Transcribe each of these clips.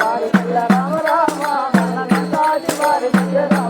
తాటి వారి పిల్ల రామ రామ మన తాటి వారి పిల్ల రామ రామ.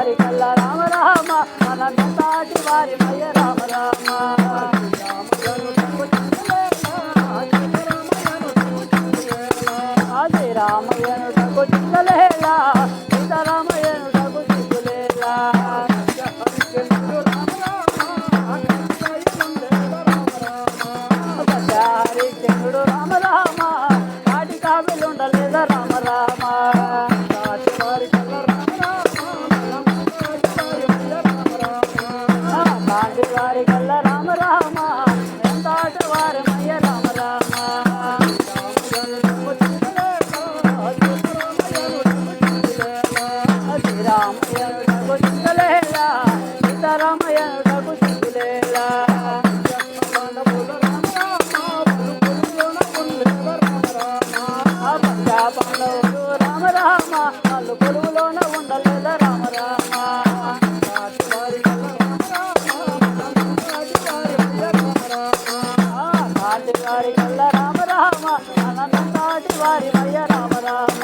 వారి కల్ల రామ రామ మన తాటి వారి మయ రామ రామ. ఆది రామయ్యనుటకు దిగులేలా సీతారామయ్యనుటకు దిగులేలా హరిచంద్రుడు రామ రామ కాటి కావిలుండలేదా రామ రామ. రామ రామ వాళ్ళు కొలువులోన ఉండలేదా రామ రామ నాటి వారి కళ్ళ రామ రామ అనంత నాటి వారి మయ్య రామ రామ.